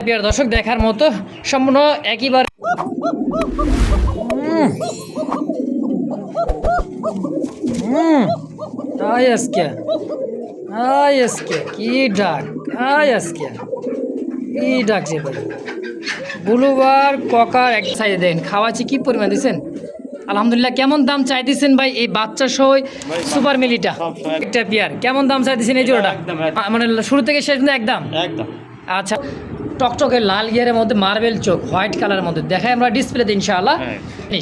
প্রিয় দর্শক দেখার মতো সম্পূর্ণ একইবার আয় আজকে। আয় আজকে। কি ডাক? আয় আজকে। কি ডাকছে ভাই? বুলুবার ককার এক সাইডে দেন। খাওয়াচ্ছি কি পরিমাণ দিচ্ছেন আলহামদুলিল্লাহ কেমন দাম চাইতেছেন ভাই এই বাচ্চা সহ সুপার মিলিটা? একটা পেয়ার। কেমন দাম চাইতেছেন এই জোড়াটা? মানে শুরু থেকে শেষ একদম? একদম। আচ্ছা। টকটকে লাল গিয়ারের মধ্যে মার্বেল চোখ হোয়াইট কালারের মধ্যে। দেখাই আমরা ডিসপ্লেতে ইনশাআল্লাহ। হ্যাঁ। এই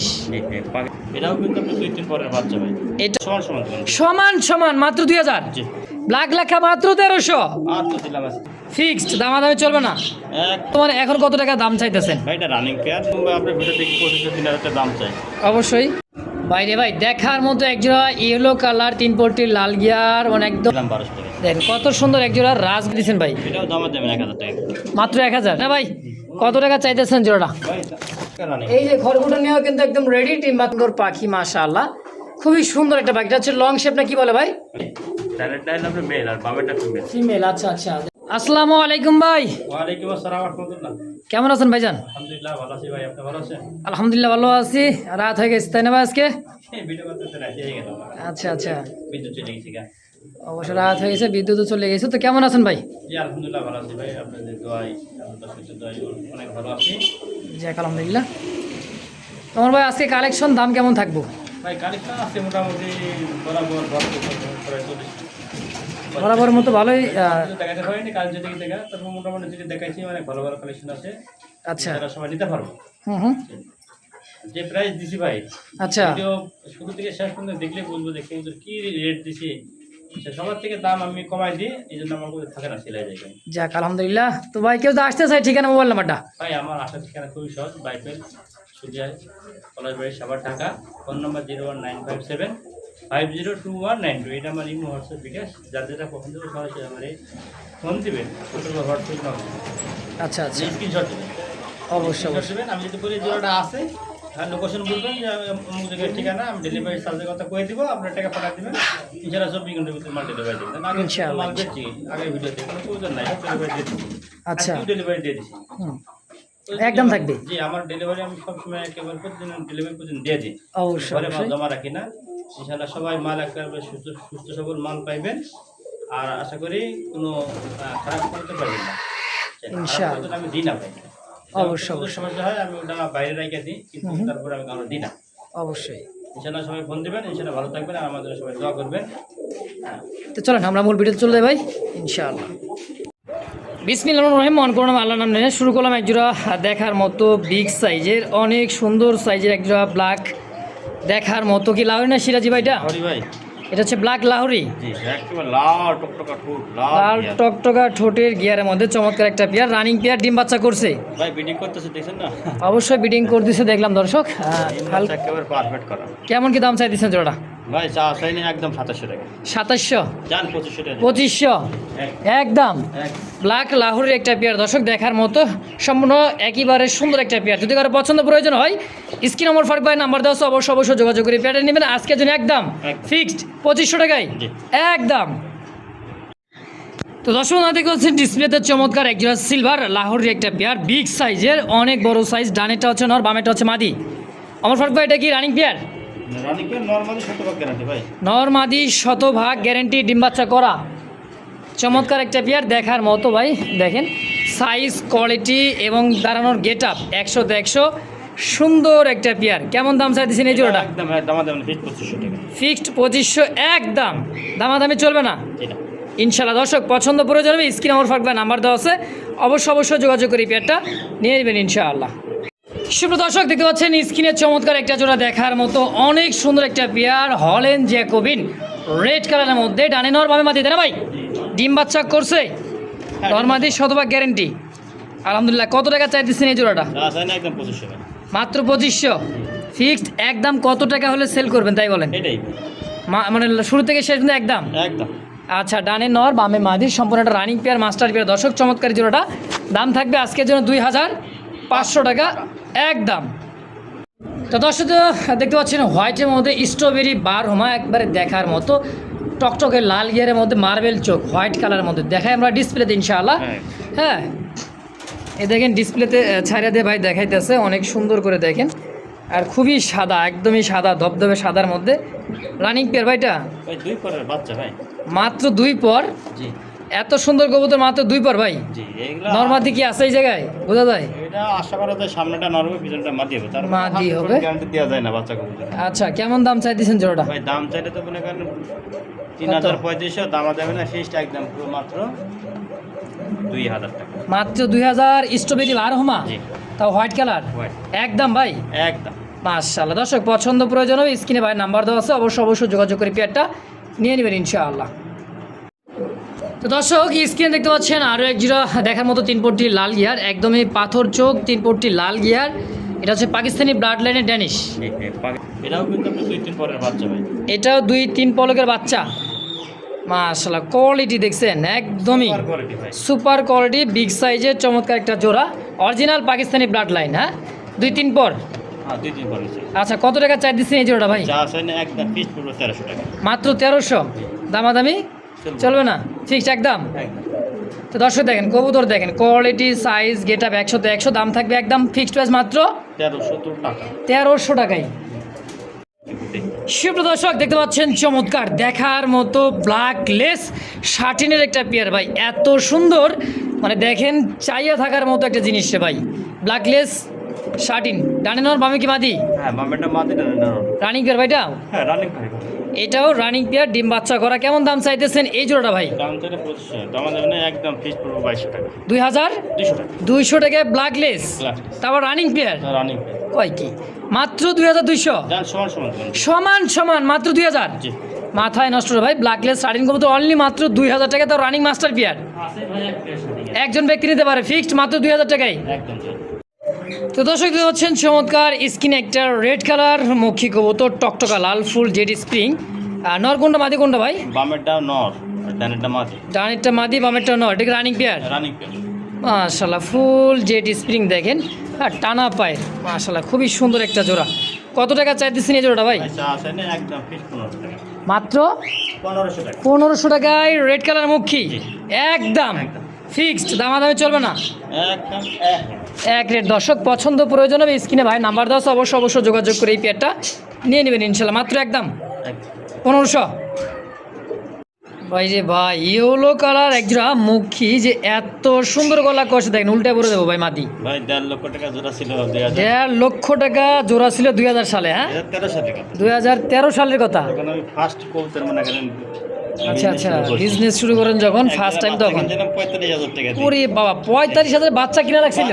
পাখি- এটাও কিন্তু আপনি দুই তিন পরের বাচ্চা ভাই। এটা সমান সমান সমান। সমান মাত্র দুই হাজার। জি। ব্ল্যাক লেখা মাত্র তেরোশো। ফিক্সড দামাদামি চলবে না। তোমার এখন কত টাকা দাম চাইতেছেন? ভাই এটা রানিং কেয়ার কিংবা আপনার ভিডিও দেখি পঁচিশ তিন হাজার টাকা দাম চাই। অবশ্যই। বাইরে ভাই দেখার মতো একজোড়া ইয়েলো কালার তিন পট্টি লাল গিয়ার মানে একদম দেখেন কত সুন্দর একজোড়া রাজ দিয়েছেন ভাই। মাত্র এক হাজার। না ভাই কত টাকা চাইতেছেন জোড়াটা? এই যে খড়গুটো নেওয়া কিন্তু একদম রেডি টিম্বা সুন্দর পাখি মাশাআল্লাহ। খুবই সুন্দর একটা পাখি। এটা হচ্ছে লং শেপ না কি বলে ভাই? ফিমেল আচ্ছা আচ্ছা। আসসালামু আলাইকুম ভাই। ওয়ালাইকুম আসসালাম রহমতুল্লাহ কেমন আছেন ভাইজান? আলহামদুলিল্লাহ ভালো আছি ভাই আপনি ভালো আছেন? আলহামদুলিল্লাহ ভালো আছি। রাত হয়ে গেছে তাই না ভাই আজকে? হয়ে আচ্ছা আচ্ছা। বিদ্যুৎ চলে গেছি অবশ্য রাত হয়ে গেছে বিদ্যুৎ চলে গেছে। তো কেমন আছেন ভাই? জি আলহামদুলিল্লাহ ভালো আছি ভাই। আপনাদের দোয়াই অনেক ভালো আছি। যাক আলহামদুলিল্লাহ। তোমার ভাই আজকে কালেকশন দাম কেমন থাকব? ভাই কালেকশন আছে মোটামুটি বরাবর বরাবর চল্লিশ। বরাবর মতো ভালোই দেখাতে পারিনি কাল যেদিকে দেখা তারপর মোটামুটি যেটা দেখাইছি ভালো ভালো কালেকশন আছে। আচ্ছা। সবাই নিতে পারব। হুম হুম। যে প্রাইস দিছি ভাই আচ্ছা। শুরু থেকে শেষ পর্যন্ত দেখলে বুঝব যে কিন্তু কি রেট দিছি সবার থেকে দাম আমি কমাই দিই এই জন্য আমার কাছে থাকে না সেলাই জায়গায় যাক আলহামদুলিল্লাহ। তো ভাই কেউ তো আসতে চাই ঠিকানা মোবাইল নাম্বারটা ভাই আমার আসার ঠিকানা খুবই সহজ বাইপেল সুজিয়ায় কলেজবাড়ি Savar Dhaka. Phone number zero one nine five seven five zero two one nine two এটা আমার ইমো হোয়াটসঅ্যাপ বিকাশ যার যেটা পছন্দ হবে সরাসরি আমার এই ফোন দিবেন অথবা হোয়াটসঅ্যাপ নাম্বার আচ্ছা আচ্ছা স্ক্রিনশট দেবেন অবশ্যই দেবেন আমি যদি বলি যেটা আছে আর লোকেশন বলবেন যে অমুক জায়গায় ঠিকানা আমি ডেলিভারি চার্জের কথা কয়ে দিব আপনার টাকা পাঠিয়ে দেবেন ইনশাআল্লাহ চব্বিশ ঘণ্টার ভিতরে মাল ডেলিভারি দেবেন আগে মাল আগে ভিডিওতে কোনো প্রয়োজন নাই ডেলিভারি দিয়ে দিচ্ছি আচ্ছা ডেলিভারি দিয়ে দিচ্ছি একদম থাকবে? জি আমার ডেলিভারি আমি সবসময় একেবারে প্রতিদিন ডেলিভারি প্রতিদিন দিয়ে দিই। অবশ্যই ঘরে মাল জমা রাখি না। ইনশাআল্লাহ সবাই মাল একেবারে সুস্থ সুস্থ সবল মাল পাইবেন। আর আশা করি কোনো খারাপ করতে পারবেন না। ইনশাআল্লাহ। আমি দিই না ভাই অবশ্যই, অবশ্যই। সমস্যা হয় আমি ওটা বাইরে রেখে দিই কিন্তু তারপরে আমি কারও দিই না। অবশ্যই। ইনশাআল্লাহ সবাই ফোন দিবেন ইনশাআল্লাহ ভালো থাকবেন আর আমাদের সবাই দোয়া করবেন। তো চলেন আমরা মূল ভিডিও চলে যাই ভাই। ইনশাআল্লাহ। বিসমিল্লাহ রহিম মন করলাম আল্লাহ নাম নিয়ে শুরু করলাম একজোড়া দেখার মতো বিগ সাইজের অনেক সুন্দর সাইজের একজোড়া ব্ল্যাক দেখার মতো কি লাহরি না সিরাজি ভাইটা? ভাই। এটা হচ্ছে ব্ল্যাক লাহরি? লাল টকটকা ঠোঁটের গিয়ারের মধ্যে চমৎকার একটা পেয়ার রানিং পেয়ার ডিম বাচ্চা করছে। বিডিং করতেছে অবশ্যই বিডিং করে দিছে দেখলাম দর্শক। করা। কেমন কি দাম চাই দিচ্ছেন জোড়া ভাই চা চাইনি একদম সাতাশশো টাকা। সাতাশশো? যান পঁচিশশো টাকা। পঁচিশশো? একদম। এক। ব্ল্যাক লাহোরের একটা পেয়ার দর্শক দেখার মতো সম্পূর্ণ একেবারে সুন্দর একটা পেয়ার। যদি কারও পছন্দ প্রয়োজন হয় স্ক্রিন নম্বর ফার্ক ভাই নাম্বার দেওয়া আছে, অবশ্যই অবশ্যই যোগাযোগ করে পেয়ারটা নেবেন। আজকের জন্য একদম একদম। ফিক্সড পঁচিশশো টাকায়। একদম। তো দর্শক না দেখতে পাচ্ছেন ডিসপ্লেতে চমৎকার একজোড়া সিলভার লাহোরের একটা পেয়ার বিগ সাইজের অনেক বড় সাইজ ডানেরটা হচ্ছে নর বামেরটা হচ্ছে মাদি। আমার ফার্ক ভাই এটা কি রানিং পেয়ার পেয়ার নর্মালি শতভাগ গ্যারান্টি ডিম বাচ্চা করা। চমৎকার একটা পেয়ার দেখার মতো ভাই দেখেন। সাইজ কোয়ালিটি এবং দাঁড়ানোর গেট আপ একশো একশো। সুন্দর একটা পেয়ার কেমন দাম চাইতেছেন এই জোড়াটা? একদম হ্যাঁ দামা দাম ফিক্স পঁচিশশো ফিক্সড একদম। দামাদামি চলবে না? ইনশাল্লাহ দর্শক পছন্দ প্রয়োজন হবে স্ক্রিন আমার ফাঁকবে নাম্বার দেওয়া আছে। অবশ্য অবশ্যই যোগাযোগ করি পেয়ারটা নিয়ে নেবেন ইনশাআল্লাহ। শুভ দর্শক দেখতে পাচ্ছেন স্ক্রিনের চমৎকার একটা জোড়া দেখার মতো অনেক সুন্দর একটা পেয়ার হলেন জ্যাকোবিন। রেড কালারের মধ্যে ডানে নর বামে মাটি তাই না ভাই? ডিম বাচ্চা করছে। নর্মাদি শতভাগ গ্যারেন্টি আলহামদুলিল্লাহ কত টাকা চাইতেছেন এই জোড়াটা? মাত্র পঁচিশশো। ফিক্সড একদম কত টাকা হলে সেল করবেন তাই বলেন? মানে শুরু থেকে শেষ পর্যন্ত একদম? একদম। আচ্ছা ডানে নর বামে মাদির সম্পূর্ণ একটা রানিং পেয়ার মাস্টার পেয়ার দর্শক চমৎকারী জোড়াটা। দাম থাকবে আজকের জন্য দুই হাজার। পাঁচশো টাকা একদম। তো দর্শক দেখতে পাচ্ছেন হোয়াইটের মধ্যে স্ট্রবেরি বার হোমা একবারে দেখার মতো। টকটকে লাল গিয়ারের মধ্যে মার্বেল চোখ হোয়াইট কালারের মধ্যে দেখাই আমরা ডিসপ্লেতে ইনশাআল্লাহ। হ্যাঁ। হ্যাঁ এ দেখেন ডিসপ্লেতে ছাড়িয়ে দিয়ে ভাই দেখাইতেছে অনেক সুন্দর করে দেখেন। আর খুবই সাদা একদমই সাদা ধবধবে সাদার মধ্যে। রানিং পেয়ার ভাইটা? দুই পরের বাচ্চা ভাই। মাত্র দুই পর? জি। এত সুন্দর কবুতর মাত্র দুই পর ভাই। নর্মাদি কি আছে এই জায়গায়? বোঝা যায়? এটা আশা করা যায় সামনেটা নরমে পিছনটা মাটি হবে। তার মাদি হবে। গ্যারান্টি দেওয়া যায় না বাচ্চা কবুতর আচ্ছা কেমন দাম চাই দিয়েছেন জোড়াটা? ভাই দাম চাইলে তো মনে করেন তিন? হাজার পঁয়ত্রিশশো দামা যাবে না ফিসটা একদম পুরো মাত্র দুই হাজার টাকা। মাত্র দুই হাজার স্ট্রবেরি বারোহমা জি। তাও হোয়াইট কালার। একদম ভাই? একদম। মাশাআল্লাহ। দর্শক পছন্দ প্রয়োজন হবে স্ক্রিনে ভাই নাম্বার দেওয়া আছে অবশ্যই অবশ্যই যোগাযোগ করে পেয়ারটা নিয়ে নেবেন ইনশাআল্লাহ। তো দর্শক স্ক্রিনে দেখতে পাচ্ছেন আরও এক জিরা দেখার মতো তিন পট্টি লাল গিয়ার একদমই পাথর চোখ তিন পট্টি লাল গিয়ার। এটা হচ্ছে পাকিস্তানি ব্লাড লাইনের ড্যানিশ এটাও কিন্তু দুই তিন পরের বাচ্চা ভাই। এটাও দুই তিন পলকের বাচ্চা। মাশাআল্লাহ কোয়ালিটি দেখছেন একদমই সুপার কোয়ালিটি বিগ সাইজের চমৎকার একটা জোড়া। অরিজিনাল পাকিস্তানি ব্লাড লাইন হ্যাঁ? দুই তিন পর? হ্যাঁ আচ্ছা কত টাকা চাই দিচ্ছেন এই জোড়াটা ভাই? মাত্র তেরোশো। দামাদামি? চলবে। না? ফিক্সড একদম। একদম। তো দর্শক দেখেন কবুতর দেখেন কোয়ালিটি সাইজ গেট আপ একশো তো একশো দাম থাকবে একদম ফিক্সড প্রাইস মাত্র তেরোশো তোর টাকা। তেরোশো টাকায়। সুপ্র দর্শক দেখতে পাচ্ছেন চমৎকার দেখার মতো ব্ল্যাক লেস শার্টিনের একটা পেয়ার ভাই এত সুন্দর মানে দেখেন চাইয়া থাকার মতো একটা জিনিস রে ভাই। ব্ল্যাক লেস শার্টিন। ডানে নর বামে কি মাদি? হ্যাঁ বামেটা মাদি না না রানিং পেয়ার ভাইটা হ্যাঁ রানিং ভাই এটাও রানিং পেয়ার ডিম বাচ্চা করা। কেমন দাম চাইতেছেন এই জোড়াটা ভাই? দাম পঁচিশশো যাবে একদম ফিস পড়বে বাইশশো টাকা। দুই হাজার দুইশো টাকায় ব্ল্যাক লেস তারপর রানিং পেয়ার রানিং কয় কি? মাত্র দুই হাজার দুইশো? সমান সমান মাত্র দুই হাজার? মাথায় নষ্ট ভাই ব্ল্যাকলেস স্টার্টিং করব তো অনলি মাত্র দুই হাজার টাকা তাও রানিং মাস্টার পিয়ার একজন ব্যক্তি নিতে পারে ফিক্সড মাত্র দুই হাজার টাকায়। একদম। তো দর্শক পাচ্ছেন চমৎকার স্কিন একটা রেড কালার মক্ষী কবুতর টকটকা লাল ফুল জেড স্প্রিং। আর নর কোনটা মাদি কোনটা ভাই? বামেরটা নর ডানেরটা মাদি। ডানেরটা মাদি বামেরটা নর এটা রানিং পেয়ার রানিং পেয়ার মাশাল্লাহ ফুল জেড স্প্রিং দেখেন। আর টানা পায়ের মাশাল্লাহ খুবই সুন্দর একটা জোড়া। কত টাকা চাইতেছেন এই জোড়াটা ভাই? চা আছে না একদম ফিস পনেরোশো টাকা। মাত্র? পনেরোশো টাকা। পনেরোশো টাকায় রেড কালার মুখী। একদম একদম। ফিক্সড দামাদামি চলবে না। একদম। এক রেট। দর্শক পছন্দ প্রয়োজন হবে স্ক্রিনে ভাই নাম্বার দশ অবশ্য অবশ্যই যোগাযোগ করে এই পেয়ারটা নিয়ে নেবেন ইনশাল্লাহ। মাত্র একদম পনেরোশো। ভাই যে ভাই ইয়েলো কালার একজোড়া মুখী যে এত সুন্দর গলা কষে। দেখেন উল্টে পরে দেবো ভাই মাটি ভাই দেড় লক্ষ টাকা জোড়া ছিল দেড় লক্ষ টাকা জোড়া ছিল দুই হাজার সালে হ্যাঁ? দুই হাজার তেরো সালের কথা। ফার্স্ট কবুতর মনে করেন। আচ্ছা আচ্ছা বিজনেস শুরু করেন যখন ফার্স্ট টাইম তখন? পঁয়তাল্লিশ হাজার টাকা ওরে বাবা পঁয়তাল্লিশ হাজার বাচ্চা কিনা রাখছিল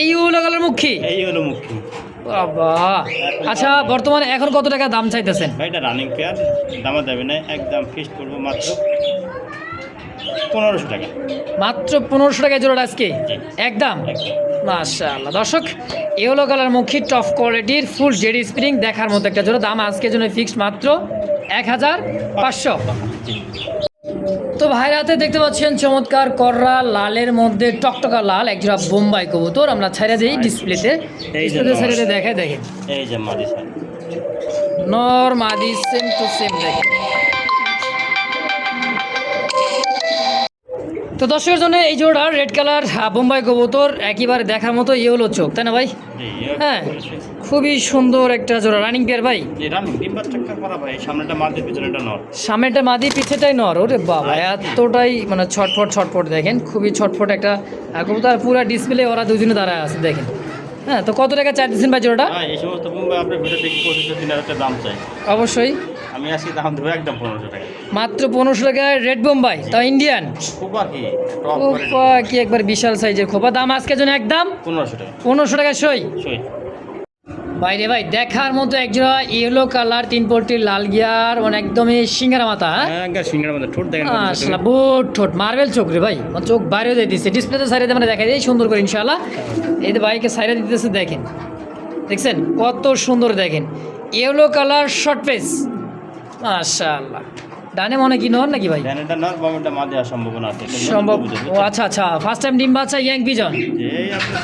এই ইয়েলো কালার মুখী। এই হলো মুখ্য বাবা। আচ্ছা বর্তমানে এখন কত টাকা দাম চাইতেছেন? এটা রানিং পেয়ার দামা দেবে না একদম ফিক্সড করব মাত্র পনেরোশো টাকা। মাত্র পনেরোশো টাকা জোড়া আজকে? একদম? একদম। মাশাআল্লাহ। দর্শক ইয়েলো কালার মুখী টপ কোয়ালিটির ফুল জেডি স্প্রিং দেখার মতো একটা জোড়া। দাম আজকের জন্য ফিক্সড মাত্র এক হাজার পাঁচশো। তো ভাইয়ের হাতে দেখতে পাচ্ছেন চমৎকার কররা লালের মধ্যে টকটকা লাল এক জোড়া বোম্বাই কবুতর। আমরা ছেড়ে দিই ডিসপ্লেতে। ছেড়ে দিয়ে দেখে দেখেন। এই যে মাদি নর মাদি সেম টু সেম দেখেন। তো দর্শকের জন্য এই জোড়া রেড কালার বোম্বাই কবুতর একেবারে দেখার মতো ইয়েলো চোখ তাই না ভাই? হ্যাঁ। খুবই সুন্দর একটা জোড়া। রানিং পেয়ার ভাই? সামনেটা মাদি পিছনেটা নর। সামনেটা পিছেটাই নর ওরে বাবা এতটাই মানে ছটফট ছটফট দেখেন খুবই ছটফট একটা কবুতর পুরো ডিসপ্লে ওরা দুজনে দাঁড়ায় আছে দেখেন। হ্যাঁ তো কত টাকা চার দিচ্ছেন ভাই জোড়াটা? এই সমস্ত আপনার ভিডিও দেখি পঁচিশশো তিন হাজার দাম চাই। অবশ্যই। আমি আজকে দাম দেবো একদম পনেরোশো টাকা। মাত্র পনেরোশো টাকায় রেড বোম্বাই তাও ইন্ডিয়ান কি? খোপা কি একবার বিশাল সাইজের খোপা দাম আজকের জন্য একদম পনেরোশো টাকা। পনেরোশো টাকা সই। সই। বাইরে ভাই দেখার মতো একজোড়া ইয়েলো কালার তিন পট্টির লাল গিয়ার মানে একদমই সিঙ্গারা মাথা হ্যাঁ? হ্যাঁ সিঙ্গার ঠোঁট দেখেন আসলে বুট ঠোঁট মার্বেল চোখ রে ভাই চোখ বাইরে দিয়ে দিচ্ছে ডিসপ্লেতে সাইডে মানে দেখা যায় সুন্দর করে ইনশাল্লাহ এই যে বাইকে সাইডে দিতেছে দেখেন দেখছেন? কত সুন্দর দেখেন। ইয়েলো কালার শর্ট পেস মাশাআল্লাহ। ডানে মনে কি নর নাকি ভাই? নর সম্ভাবনা আছে। সম্ভব ও আচ্ছা আচ্ছা ফার্স্ট টাইম ডিম বাচ্চা ইয়াং পিজন। এই আপনার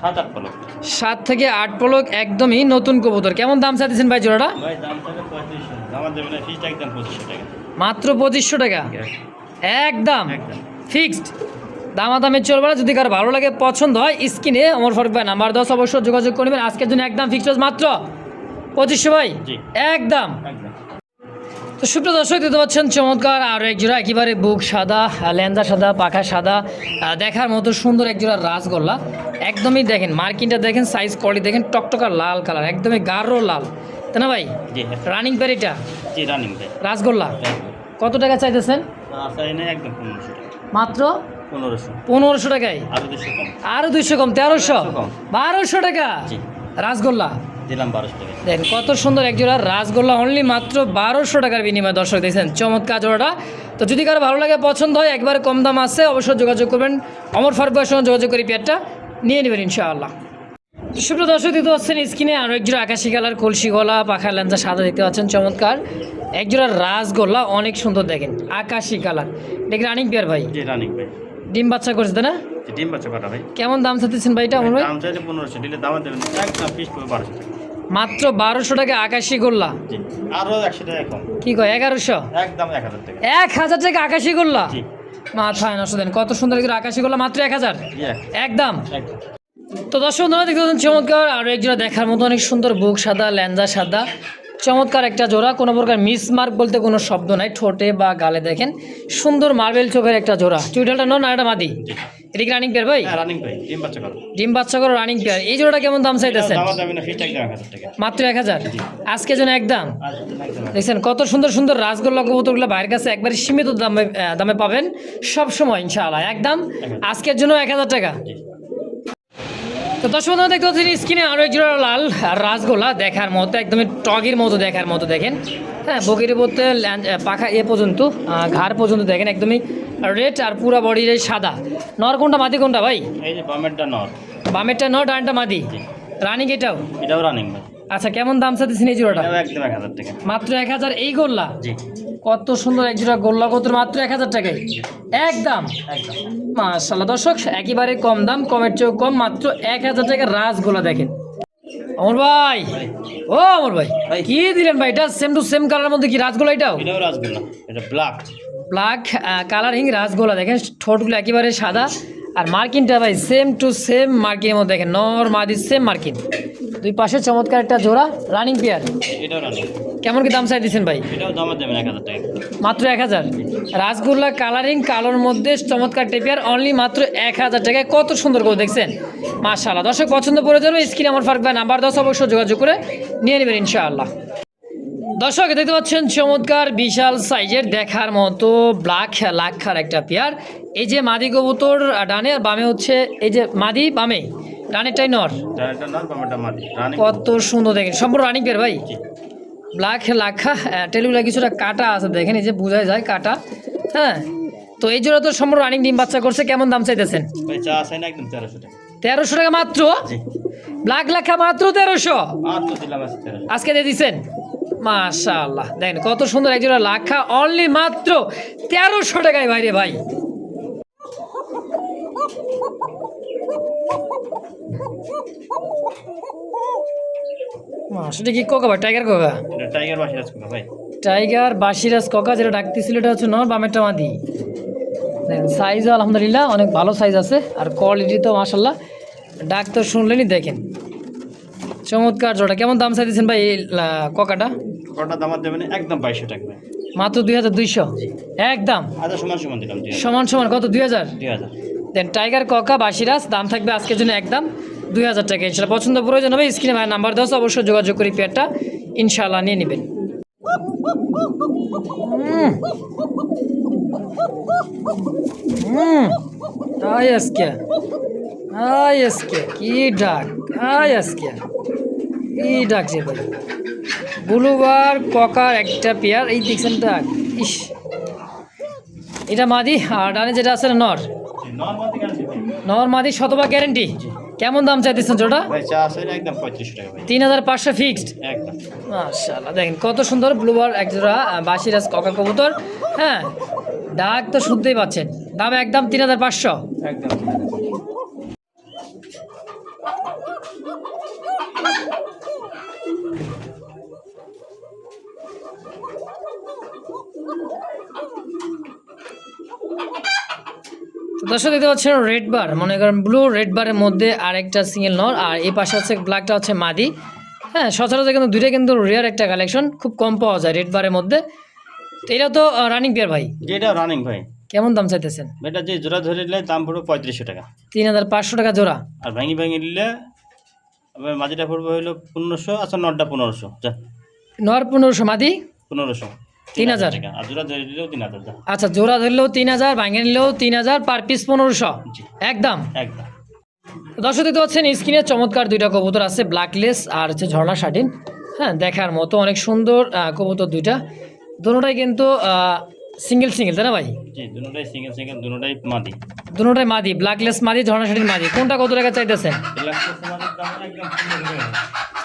সাত আট পলক। সাত থেকে আট পলক একদমই নতুন কবুতর। কেমন দাম চাইতেছেন ভাই জোড়াটা? ভাই দাম থাকে পঁয়ত্রিশশো আমার দেবে না একদম পঁচিশশো টাকা। মাত্র পঁচিশশো টাকা? একদম? ফিক্সড দামাদামি চলবে না যদি কারও ভালো লাগে পছন্দ হয় স্ক্রিনে আমার ফারুক ভাই নাম্বার দশ অবশ্যই যোগাযোগ করবেন আজকের জন্য একদম ফিক্সড মাত্র? পঁচিশশো ভাই? একদম। তো সুপ্রিয় দর্শক দিতে পাচ্ছেন চমৎকার আরও এক জোড়া একেবারে বুক সাদা লেন্দা সাদা পাখা সাদা দেখার মতো সুন্দর এক জোড়া রাসগোল্লা। একদমই দেখেন মার্কিনটা দেখেন সাইজ কোয়ালিটি দেখেন টকটকা লাল কালার একদমই গাঢ় লাল। তাই না ভাই? হ্যাঁ। রানিং প্যারিটা জি রানিং রাসগোল্লা? কত টাকা চাইতেছেন? একদম মাত্র? পনেরোশো। টাকায়? আরও দুইশো কম। তেরোশো। বারোশো টাকা? রাসগোল্লা? দিলাম বারোশো টাকা। দেখেন কত সুন্দর এক জোড়া রাসগোল্লা অনলি মাত্র বারোশো টাকার বিনিময়ে দর্শক দেখছেন। চমৎকার জোড়াটা। তো যদি কারও ভালো লাগে পছন্দ হয় একবারে কম দাম আছে অবশ্যই যোগাযোগ করবেন। অমর ফারুক ভাইয়ের সঙ্গে যোগাযোগ করে পেয়ারটা নিয়ে নেবেন ইনশাআল্লাহ। সুপ্রিয় দর্শক দিতে পাচ্ছেন স্ক্রিনে আরও এক জোড়া আকাশি কালার কলসি গলা পাখা লেন্সা সাদা দেখতে পাচ্ছেন চমৎকার। এক জোড়া রাসগোল্লা অনেক সুন্দর দেখেন আকাশি কালার। দেখি রানিং পেয়ার ভাই? জি রানিং ভাই ডিম বাচ্চা করেছে তাই না? ডিম বাচ্চা কটা ভাই? কেমন দাম চাচ্ছেন ভাই এটা অমর ভাই? দাম চাইলে পনেরোশো দিলে দাম দেবেন একদম পিস পড়বে বারোশো টাকা। মাত্র বারোশো টাকা আকাশি গোল্লা। আরও একশো টাকা কি কয় এগারোশো? একদম এক হাজার টাকা। এক হাজার টাকা আকাশি গোল্লা? মাথায় নষ্ট দেন। কত সুন্দর করে আকাশি গোল্লা মাত্র এক হাজার? একদম। তো দর্শক দেখতে চমৎকার। আর একজোড়া দেখার মতো অনেক সুন্দর বুক সাদা ল্যাঞ্জা সাদা। চমৎকার একটা জোড়া কোনো প্রকার মিস মার্ক বলতে কোনো শব্দ নাই ঠোঁটে বা গালে দেখেন। সুন্দর মার্বেল চোখের একটা জোড়া। চুইটালটা নন আর একটা মাদি। এটা কি রানিং পেয়ার ভাই? হ্যাঁ রানিং ভাই ডিম বাচ্চা কটা ডিম বাচ্চা করে রানিং পেয়ার এই জোড়াটা কেমন দাম চাইতেছেন? না মাত্র এক হাজার? আজকে জন্য একদম দেখছেন কত সুন্দর সুন্দর রাসগোল্লা কবুতরগুলো বাইরের কাছে একবারে সীমিত দামে দামে পাবেন। সব সময় ইনশাআল্লাহ একদম আজকের জন্য এক হাজার টাকা। তো দর্শক বন্ধু দেখতে পাচ্ছেন স্ক্রিনে আরও এক জোড়া লাল আর রাসগোল্লা দেখার মতো একদমই টগের মতো দেখার মতো দেখেন। হ্যাঁ বগির বলতে পাখা এ পর্যন্ত ঘাড় পর্যন্ত দেখেন একদমই রেড আর পুরা বডির সাদা। নর কোনটা মাদি কোনটা ভাই? এই যে বামেরটা নর। বামেরটা নর ডানটা মাদি। রানিং এটাও? এটাও রানিং ভাই। আচ্ছা কেমন দাম চাচ্ছেন এই জোড়াটা? একদম এক হাজার টাকা। মাত্র এক হাজার এই গোল্লা? জি। কত সুন্দর এক জোড়া গোল্লা কত মাত্র এক হাজার টাকায়? একদম? একদম। মাশাল্লাহ দর্শক একেবারে কম দাম কমের চেয়েও কম মাত্র এক হাজার টাকা রাসগোলা দেখেন। অমর ভাই ও অমর ভাই। কি দিলেন ভাই? এটা সেম টু সেম কালারের মধ্যে কি রাসগোলা এটাও? এটাও রাসগোল্লা এটা ব্ল্যাক ব্ল্যাক কালারিং রাসগোলা দেখেন ঠোঁটগুলো একেবারে সাদা। আর মার্কিনটা ভাই সেম টু সেম মার্কিনের মধ্যে দেখেন নর মাদি সেম মার্কিন। দুই পাশে চমৎকার একটা জোড়া রানিং পেয়ার। কেমন কি দাম চাই দিচ্ছেন ভাই? মাত্র এক হাজার। রাসগোল্লা কালারিং কালোর মধ্যে চমৎকার টেপিয়ার অনলি মাত্র এক হাজার টাকায়। কত সুন্দর করে দেখছেন। মাশাআল্লাহ। দর্শক পছন্দ করে যাবে স্ক্রিন আমার ফারুক ভাই নাম্বার দশ অবশ্যই যোগাযোগ করে নিয়ে নেবেন ইনশাআল্লাহ। দর্শক দেখতে পাচ্ছেন চমৎকার বিশাল সাইজের দেখার মতো ব্ল্যাক লাক্ষার একটা পেয়ার। এই যে মাদি কবুতর ডানে আর বামে হচ্ছে এই যে মাদি বামে ডানেরটাই নর। কত সুন্দর দেখেন সম্পূর্ণ রানিং পেয়ার ভাই। ব্ল্যাক লাখা টেলিগুলা কিছুটা কাটা আছে দেখেন এই যে বোঝা যায় কাটা হ্যাঁ। তো এই জোড়া তো সম্পূর্ণ রানিং ডিম বাচ্চা করছে কেমন দাম চাইতেছেন? তেরোশো টাকা। মাত্র? ব্ল্যাক লাখা মাত্র তেরোশো? আজকে দিয়ে দিচ্ছেন মাশাআল্লাহ দেখেন কত সুন্দর এক জোড়া লাখা অনলি মাত্র তেরোশো টাকায় বাইরে ভাই। সেটা কি কোকা ভাই টাইগার কোকা? টাইগার বাসি রাজকুমার ভাই। টাইগার বাসিরাজ ককা যেটা ডাকতেছিল এটা হচ্ছে নর বামেরটা মাদি। সাইজ আলহামদুলিল্লাহ অনেক ভালো সাইজ আছে আর কোয়ালিটি তো মাসাল্লাহ ডাক তো শুনলেনই দেখেন। চমৎকার জোড়া। কেমন দাম চাইতেছেন ভাই এই ককাটা? কটা দাম দেবেন একদম বাইশশো টাকা মাত্র দুই হাজার দুইশো। একদম? আচ্ছা সমান সমান দিলাম সমান সমান কত? দুই হাজার? দুই হাজার। দেন টাইগার ককা বাসিরাজ দাম থাকবে আজকের জন্য একদম দুই হাজার টাকা। ইনশাল্লাহ পছন্দ প্রয়োজন হবে স্ক্রিনে ভাই নাম্বার দশ অবশ্যই যোগাযোগ করি পেয়ারটা ইনশাল্লাহ নিয়ে নেবেন। আয় আজকে কি ডাক আজকে কি ভাই। বুলুবার ককার একটা পেয়ার এই দেখছেন ডাক ইস। এটা মাদি আর ডানে যেটা আছে নর? নর মাদি শতভাগ গ্যারেন্টি কেমন দাম চাইতেছেন ভাই তিন হাজার পাঁচশো ফিক্সড মাশাল্লাহ দেখেন কত সুন্দর ব্লুবার এক জোড়া আহ, বাসিরাজ ককা কবুতর। হ্যাঁ ডাক তো শুনতেই পাচ্ছেন। দাম একদম তিন হাজার পাঁচশো। একদম। দর্শক দেখতে পাচ্ছেন রেড বার মনে করেন ব্লু রেড বারের মধ্যে আরেকটা সিঙ্গেল নর আর এই পাশে হচ্ছে ব্ল্যাকটা হচ্ছে মাদি। হ্যাঁ সচরাচর কিন্তু দুইটা কিন্তু রেয়ার একটা কালেকশন খুব কম পাওয়া যায় রেড বারের মধ্যে। তো এটা তো রানিং পেয়ার ভাই? এটা রানিং ভাই। কেমন দাম চাইতেছেন? এটা যে জোড়া ধরে নিলে দাম পড়বে পঁয়ত্রিশশো টাকা। তিন হাজার পাঁচশো টাকা জোড়া। আর ভাঙি ভাঙি নিলে মাঝিটা পড়বে হলো পনেরোশো আচ্ছা নটটা পনেরোশো যা। নর পনেরোশো মাদি? পনেরোশো। তিন হাজার। যা আচ্ছা জোড়া ধরলেও তিন হাজার ভাঙে নিলেও তিন হাজার পার পিস পনেরোশো। একদম। একদম। দর্শক দেখতে পাচ্ছেন স্ক্রিনে চমৎকার দুইটা কবুতর আছে ব্ল্যাকলেস আর হচ্ছে ঝর্ণা শাটিন। হ্যাঁ দেখার মতো অনেক সুন্দর কবুতর দুইটা। দুটোটাই কিন্তু সিঙ্গেল সিঙ্গেল তাই না ভাই? জি দুটাই সিঙ্গেল সিঙ্গেল দুটাই মাদি। দুটোটাই মাদি ব্ল্যাকলেস মাদি ঝর্ণা শাটিন মাদি। কোনটা কত টাকা চাইতেছেন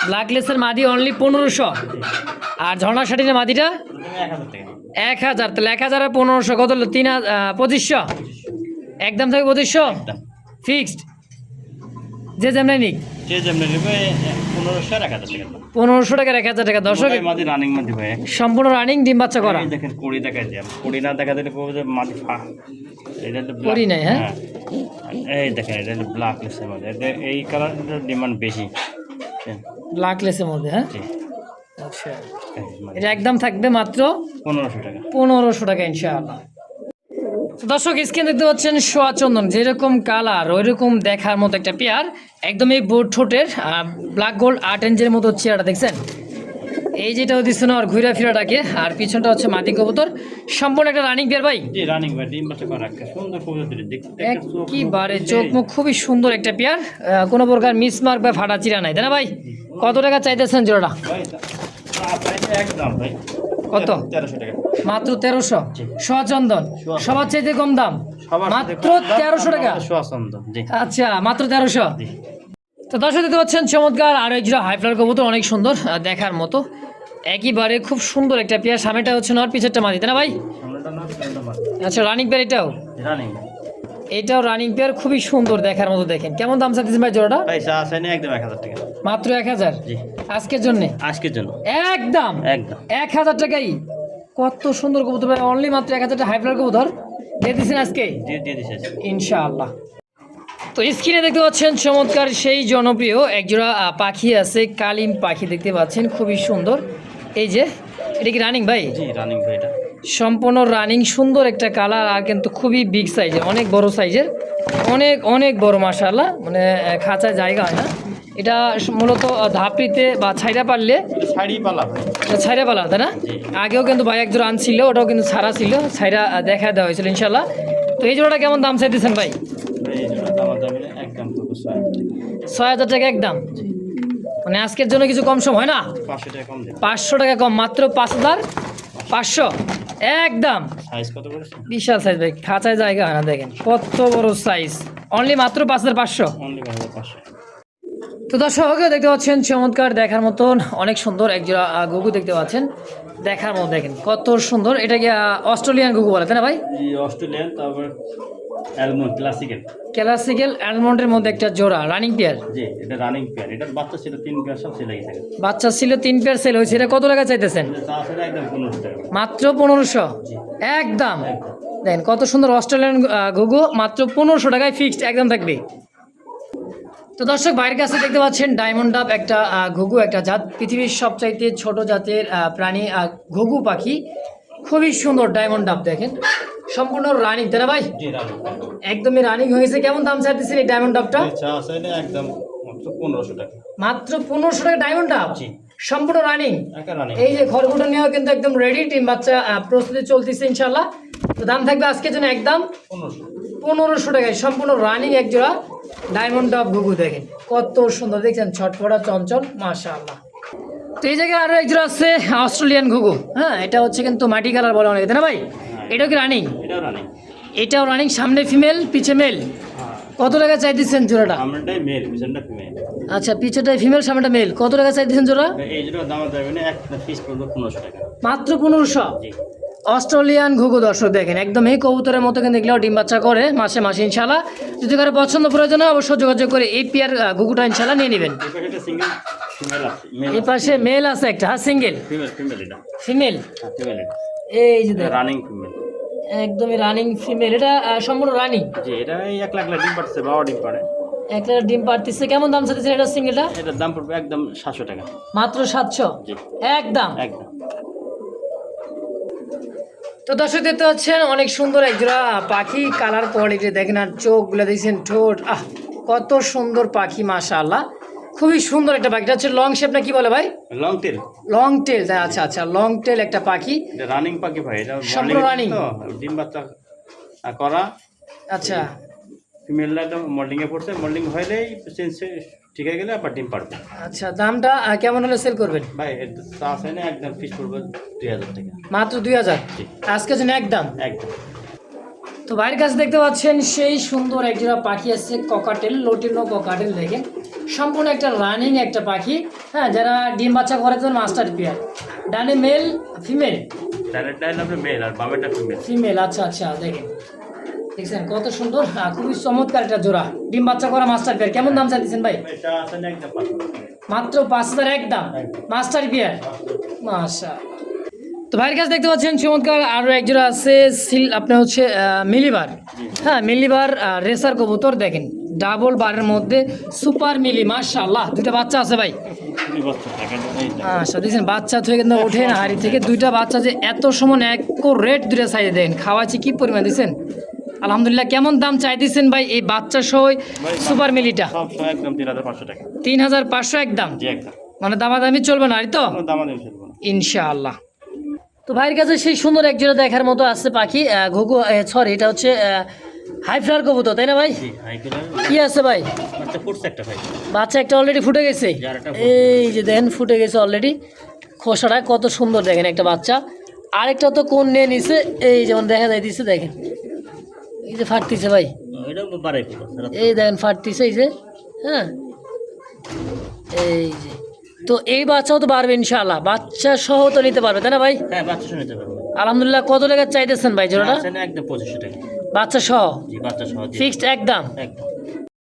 ব্ল্যাকলেসের মাদি অনলি পনেরোশো। আর ঝর্ণা শাটিনের মাদিটা এক হাজার এক হাজার তাহলে এক হাজার আর পনেরোশো কত তিন হাজার পঁচিশশো? একদম থেকে পঁচিশশো? ফিক্সড যে যেমনি নিক। পনেরোশো টাকা এক হাজার টাকা। দর্শক সম্পূর্ণ রানিং ডিম বাচ্চা করা। দেখেন কুড়ি দেখা যায় কুড়ি না দেখা দিলে মাদি কুড়ি নাই, হ্যাঁ? এই দেখেন এটা ব্ল্যাক লিস্টের মধ্যে। এই কালারটার ডিমান্ড বেশি। বুঝছেন? ব্ল্যাকলেসের মধ্যে হ্যাঁ? আচ্ছা। এটা একদম থাকবে মাত্র পনেরোশো টাকা। পনেরোশো টাকা ইনশাআল্লাহ। দর্শক স্ক্রিন দেখতে পাচ্ছেন সোয়া চন্দন। যেরকম কালার ওই রকম দেখার মতো একটা পেয়ার। একদম এই বোর্ড ঠোঁটের ব্ল্যাক গোল্ড আর্ট এঞ্জের মতো চেয়ারটা দেখছেন? এই যেটা দিচ্ছে না আর ঘুরা ফিরাটাকে আর পিছনটা হচ্ছে মাটি কবুতর। সম্পূর্ণ একটা রানিং পেয়ার ভাই। জি রানিং ভাই ডিম বাচ্চা করা সুন্দর কবুতর দেখতে একটা চোখ মুখ খুবই সুন্দর একটা পেয়ার। কোনো প্রকার মিসমার্ক বা ফাটা চিরা নাই তাই না ভাই? কত টাকা চাইতেছেন জোড়াটা? একদম ভাই। কত? তেরোশো টাকা। মাত্র তেরোশো। সোয়াচন্দন। সোয়া- সবার চাইতে কম দাম? মাত্র তেরোশো টাকা? আচ্ছা মাত্র তেরোশো? তো দর্শক দেখতে পাচ্ছেন চমৎকার আর একজোড়া হাইফ্লার কবুতর অনেক সুন্দর দেখার মতো। একইবারে খুব সুন্দর একটা পেয়ার সামনেটা হচ্ছে নর পিছেরটা মাদি তাই না ভাই। আচ্ছা রানিং পেয়ার এটাও? রানিং এটাও রানিং পেয়ার খুবই সুন্দর দেখার মতো দেখেন। কেমন দাম চাইতেছেন ভাই জোড়াটা? ভাই চা আছে না একদম এক হাজার টাকা। মাত্র এক হাজার? জি। আজকের জন্যে? আজকের জন্য। একদম? একদম। এক হাজার টাকাই। কত সুন্দর কবুতর ভাই অনলি মাত্র এক হাজার টাকা হাইফ্লার কবুতর। দিয়ে দিচ্ছেন আজকে? দিয়ে দিয়ে আজকে। ইনশাআল্লাহ। তো স্ক্রিনে দেখতে পাচ্ছেন চমৎকার সেই জনপ্রিয় একজোড়া পাখি আছে কালিম পাখি দেখতে পাচ্ছেন খুবই সুন্দর। এই যে এটা কি রানিং ভাই? জি রানিং ভাই এটা। সম্পূর্ণ রানিং সুন্দর একটা কালার আর কিন্তু খুবই বিগ সাইজের অনেক বড় সাইজের অনেক অনেক বড় মাশাআল্লাহ মানে খাঁচায় জায়গা হয় না। এটা মূলত ধাপড়িতে বা ছাইরা পারলে ছাইরা পালা তাই না? আগেও কিন্তু ভাই এক জোড়া আনছিল ওটাও কিন্তু ছাড়া ছিল ছাইরা দেখা দেওয়া হয়েছিল ইনশাল্লাহ তো এই জোড়াটা কেমন দাম চাইতেছেন ভাই? ছয় হাজার টাকা। একদম? মানে আজকের জন্য কিছু কম সম হয় না? পাঁচশো টাকা কম মাত্র পাঁচ হাজার পাঁচশো। একদম। সাইজ কত করেছে বিশাল সাইজ ভাই খাঁচায় জায়গা হয় না দেখেন। কত বড় সাইজ অনলি মাত্র পাঁচ হাজার পাঁচশো। অনলি পাঁচ হাজার পাঁচশো। তো দর্শক দেখতে পাচ্ছেন চমৎকার দেখার মতন। অনেক সুন্দর একজোড়া গুগু দেখতে পাচ্ছেন। দেখার মতো দেখেন। কত সুন্দর। এটাকে অস্ট্রেলিয়ান গুগু বলে তাই না ভাই? অস্ট্রেলিয়ান তারপর অ্যালমন্ড ক্লাসিক্যাল। ক্লাসিক্যাল অ্যালমন্ডের মধ্যে একটা জোড়া রানিং পেয়ার। জি এটা রানিং পেয়ার। এটার বাচ্চা ছিল তিন পেয়ার সব সেলাই গেছে। বাচ্চা ছিল তিন পেয়ার সেল হয়েছে। এটা কত টাকা চাইতেছেন? মাত্র পনেরোশো? একদম। দেখেন কত সুন্দর অস্ট্রেলিয়ান ঘুঘু মাত্র পনেরোশো টাকায় ফিক্সড একদম থাকবে। তো দর্শক বাইরের কাছে দেখতে পাচ্ছেন ডায়মন্ড ডাব একটা ঘুঘু একটা জাত। পৃথিবীর সবচাইতে ছোট জাতের প্রাণী ঘুঘু পাখি। খুবই সুন্দর ডায়মন্ড ডাব দেখেন। সম্পূর্ণ রানিং তাই না ভাই? একদমই রানিং হয়েছে কেমন দাম চাইতেছেন এই ডায়মন্ড ডাবটা একদম মাত্র পনেরোশো টাকা। মাত্র পনেরোশো টাকা ডায়মন্ড ডাব সম্পূর্ণ রানিং এই যে খড়গুটো নিয়েও কিন্তু একদম রেডি টিম বাচ্চা প্রস্তুতি চলতেছে ইনশাল্লাহ তো দাম থাকবে আজকের জন্য একদম পনেরোশো। টাকায়। সম্পূর্ণ রানিং এক জোড়া ডায়মন্ড ডব ঘুঘু দেখেন। কত সুন্দর দেখছেন? ছটফটা চঞ্চল মাশাআল্লাহ। তো এই জায়গায় আরও এক জোড়া আছে অস্ট্রেলিয়ান ঘুঘু। হ্যাঁ এটা হচ্ছে কিন্তু মাটি কালার বলে অনেকে তাই না ভাই? এটাও কি রানিং এটাও রানিং এটাও রানিং সামনে ফিমেল পিছে মেল কত টাকা চাইতেছেন জোড়াটা? আমরাটাই মেল পিছনটা ফিমেল আচ্ছা পিছেটাই ফিমেল সামনেটা মেল কত টাকা চাইতেছেন জোড়া? এই জন্য দাম দেবে না এক পিস পনেরোশো টাকা। মাত্র পনেরোশো? অস্ট্রেলিয়ান ঘুঘু দর্শক দেখেন একদম এই কবুতরের মতো কিন্তু এগুলো ডিম বাচ্চা করে মাসে মাসে ইনশাল্লাহ যদি কারও পছন্দ প্রয়োজন হয় অবশ্যই যোগাযোগ করে এই পিয়ার ঘুঘুটা ইনশাল্লাহ নিয়ে নেবেন। এই পাশে মেল এই পাশে মেল আছে একটা হ্যাঁ সিঙ্গেল ফিমেল এই যে রানিং ফিমেল একদমই রানিং ফিমেল এটা সম্পূর্ণ রানিং জি এটা এই এক লাখ লাখ ডিম পাচ্ছে বাবা ডিম পারে এক লিটার ডিম পারতেছে কেমন দাম চাইতেছেন এটা সিঙ্গেলটা এটার দাম পড়বে একদম সাতশো টাকা। মাত্র সাতশো? একদম? একদম। তো দর্শক দেখতে পাচ্ছেন অনেক সুন্দর একজোড়া পাখি। কালার কোয়ালিটি দেখেন আর চোখগুলো দেখছেন ঠোঁট। আহ কত সুন্দর পাখি মাশাআল্লাহ। খুবই সুন্দর একটা পাখি। এটা হচ্ছে লং শেপ না কি বলে ভাই? লং টেল লং টেল আচ্ছা আচ্ছা লং টেল একটা পাখি। এটা রানিং পাখি ভাই এটা সম্পূর্ণ? তো ডিম বাচ্চা করা। আচ্ছা। ফিমেলটা একদম মল্ডিংয়ে পড়ছে মল্ডিং হইলেই চেঞ্জ ঠিক হয়ে গেলে আবার ডিম পারবে আচ্ছা দামটা কেমন হলে সেল করবেন? ভাই চা আছে না একদম ফিস পড়বে দুই হাজার টাকা। মাত্র দুই হাজার। আজকে জন্য একদম একদম। তো বাইরের কাছে দেখতে পাচ্ছেন সেই সুন্দর একজোড়া পাখি আছে ককাটেল লোটিনো ককাটেল দেখেন। সম্পূর্ণ একটা রানিং একটা পাখি। হ্যাঁ যারা ডিম বাচ্চা করে তো মাস্টার পেয়ার ডানে মেল ফিমেল ডাইরেক্ট মেল আর বামেটা ফিমেল ফিমেল আচ্ছা আচ্ছা দেখেন। দেখছেন কত সুন্দর হ্যাঁ, খুবই চমৎকার একটা জোড়া। ডিম বাচ্চা করা মাস্টার পেয়ার কেমন দাম চাইছেন ভাই। মাত্র পাঁচ হাজার একদম। মাস্টার পেয়ার মাশা তো ভাইয়ের কাছে দেখতে পাচ্ছেন চমৎকার আরও একজোড়া আছে সিল আপনার হচ্ছে মিলিবার। হ্যাঁ মিলিবার রেসার কবুতর দেখেন ডাবল বারের মধ্যে সুপার মিলি মাশাল্লাহ দুইটা বাচ্চা আছে ভাই। দুই বছর টাকা এই যে। আচ্ছা দেখছেন বাচ্চা থেকে কিন্তু ওঠে না হাড়ি থেকে। দুইটা বাচ্চা যে এত সময় এক রেট দুইটা সাইজে দেন খাওয়াচ্ছি কি পরিমাণ দিচ্ছেন আলহামদুলিল্লাহ কেমন দাম চাই দিচ্ছেন ভাই এই বাচ্চা সহ সুপার মিলিটা? তিন হাজার পাঁচশো পাঁচশো একদম? মানে দামাদামি চলবে না আর তো? দামা ইনশাআল্লাহ। তো ভাইয়ের কাছে সেই সুন্দর একজোড়া দেখার মতো আছে পাখি ঘুঘু সরি এটা হচ্ছে হাই ফ্লার কবুতর তাই না ভাই? কি আছে ভাই? বাচ্চা একটা অলরেডি ফুটে গেছে? এই যে দেখেন ফুটে গেছে অলরেডি খোসাটা কত সুন্দর দেখেন একটা বাচ্চা। আরেকটা তো কোন নিয়ে নিছে? এই যেমন দেখা যায় দিছে দেখেন। এই যে ফাটতিছে ভাই। এই দেখেন ফাটতিছে এই যে হ্যাঁ। এই যে। তো এই বাচ্চাও তো পারবে ইনশাআল্লাহ। বাচ্চা সহ তো নিতে পারবে তাই না ভাই? হ্যাঁ বাচ্চা নিতে পারব। আলহামদুলিল্লাহ কত টাকা চাইতেছেন ভাই জোড়াটা? একদম পঁচিশশো টাকা। বাচ্চা সহ? বাচ্চা সহ। ফিক্সড একদম? একদম।